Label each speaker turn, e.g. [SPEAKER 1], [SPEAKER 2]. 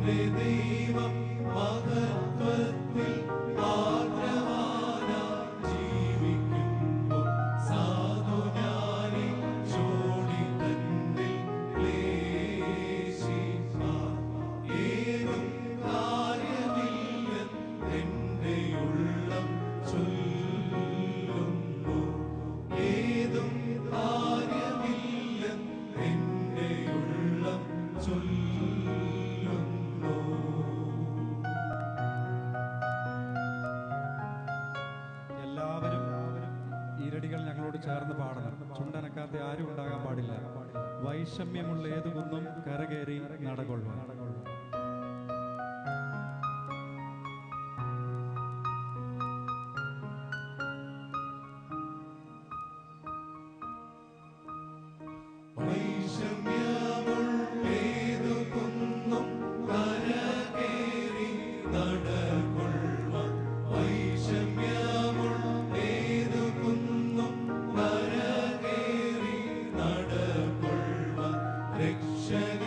[SPEAKER 1] Medeva mother. ചേർന്ന് പാടണം. ചുണ്ടനക്കാത്ത ആരും ഉണ്ടാകാൻ പാടില്ല. വൈഷമ്യമുള്ള ഏതു കുന്നും കരകയറി
[SPEAKER 2] Ancient